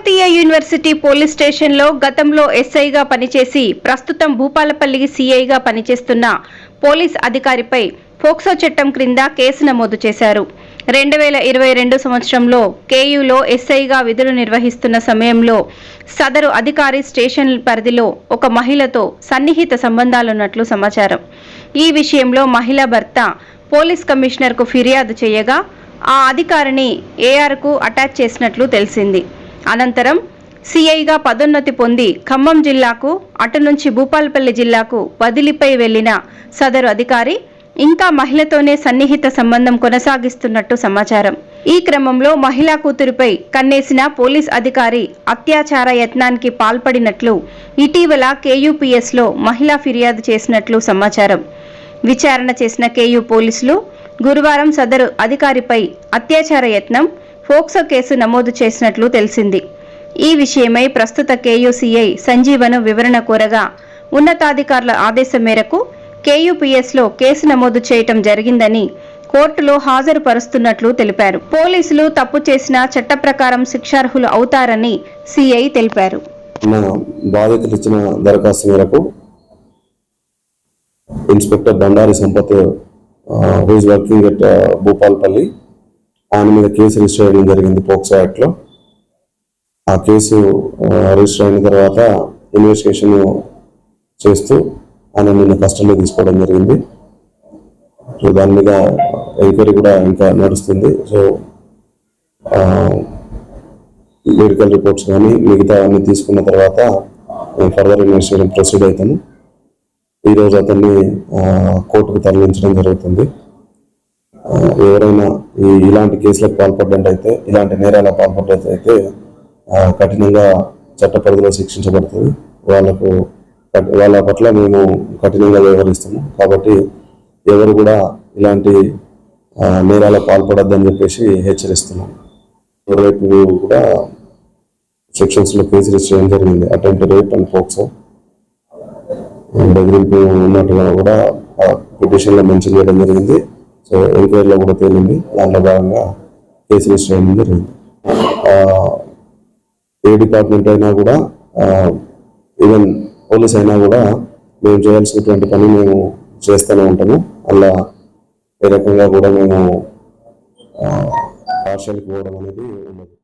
Kakatiya university police స్టేషన్లో గతంలో ఎస్ఐగా పనిచేసి ప్రస్తుతం భూపాలపల్లి సీఐగా పనిచేస్తున్న పోలీస్ అధికారిపై పోక్సో చట్టం క్రింద కేసు నమోదు చేశారు. రెండు వేల ఇరవై రెండు సంవత్సరంలో కేయూలో ఎస్ఐగా విధులు నిర్వహిస్తున్న సమయంలో సదరు అధికారి స్టేషన్ పరిధిలో ఒక మహిళతో సన్నిహిత సంబంధాలున్నట్లు సమాచారం. ఈ విషయంలో మహిళ భర్త పోలీస్ కమిషనర్కు ఫిర్యాదు చేయగా ఆ అధికారిని ఏఆర్కు అటాచ్ చేసినట్లు తెలిసింది. అనంతరం సిఐగా పదోన్నతి పొంది ఖమ్మం జిల్లాకు అటు నుంచి భూపాలపల్లి జిల్లాకు బదిలీపై వెళ్ళిన సదరు అధికారి ఇంకా మహిళతోనే సన్నిహిత సంబంధం కొనసాగిస్తున్నట్టు సమాచారం. ఈ క్రమంలో మహిళా కూతురిపై కన్నేసిన పోలీస్ అధికారి అత్యాచార యత్నానికి పాల్పడినట్లు ఇటీవల కేయూపీఎస్లో మహిళ ఫిర్యాదు చేసినట్లు సమాచారం. విచారణ చేసిన కేయూ పోలీసులు గురువారం సదరు అధికారిపై అత్యాచార యత్నం పోక్సో కేసు నమోదు చేసినట్లు తెలిసింది. ఈ విషయమై ప్రస్తుత కేయూసీఐ సంజీవను వివరణ కోరగా ఉన్నతాధికారుల ఆదేశం మేరకు కేయూపీఎస్లో కేసు నమోదు చేయటం జరిగిందని కోర్టులో హాజరుపరుస్తున్నట్లు తెలిపారు. పోలీసులు తప్పు చేసిన చట్ట ప్రకారం శిక్షార్హులు అవుతారని సిఐ తెలిపారు. బాధితులు ఇచ్చిన దరఖాస్తు మేరకు inspector Bandari Sampath who's working at Bhupalpally ఆయన మీద కేసు రిజిస్టర్ చేయడం జరిగింది పోక్సో యాక్ట్లో. ఆ కేసు రిజిస్టర్ అయిన తర్వాత ఇన్వెస్టిగేషన్ చేస్తూ ఆయన నిన్న కస్టడీలో తీసుకోవడం జరిగింది. సో దాని మీద ఎంక్వైరీ కూడా ఇంకా నడుస్తుంది. సో మెడికల్ రిపోర్ట్స్ కానీ మిగతా అన్ని తీసుకున్న తర్వాత ఫర్దర్ ఇన్వెస్టిగేషన్ ప్రొసీడ్ అవుతాను. ఈరోజు అతన్ని కోర్టుకు తరలించడం జరుగుతుంది. ఎవరైనా ఈ ఇలాంటి కేసులకు పాల్పడ్డట్టయితే ఇలాంటి నేరాలకు పాల్పడ్డట్టయితే కఠినంగా చట్ట పరిధిలో శిక్షించబడుతుంది. వాళ్ళకు వాళ్ళ పట్ల మేము కఠినంగా వ్యవహరిస్తాము. కాబట్టి ఎవరు కూడా ఇలాంటి ఆ, నేరాలకు పాల్పడద్దని చెప్పేసి హెచ్చరిస్తున్నాం రేపు కూడా సెక్షన్స్లో కేసు రిజిస్టర్ చేయడం జరిగింది. Attempt rape and POCSO. బెదిరింపు ఉన్నట్టుగా కూడా పిటిషన్లో మెన్షన్ చేయడం జరిగింది. సో ఎంక్వైరీలో కూడా తేలింది. దాంట్లో భాగంగా కేసు రిజిస్టర్ చేయడం జరిగింది ఏ డిపార్ట్మెంట్ అయినా కూడా ఈవెన్ పోలీస్ అయినా కూడా మేము చేయాల్సినటువంటి పని మేము చేస్తూనే ఉంటాము. అలా ఏ రకంగా కూడా మేము పార్షల్కి పోవడం అనేది ఉండదు.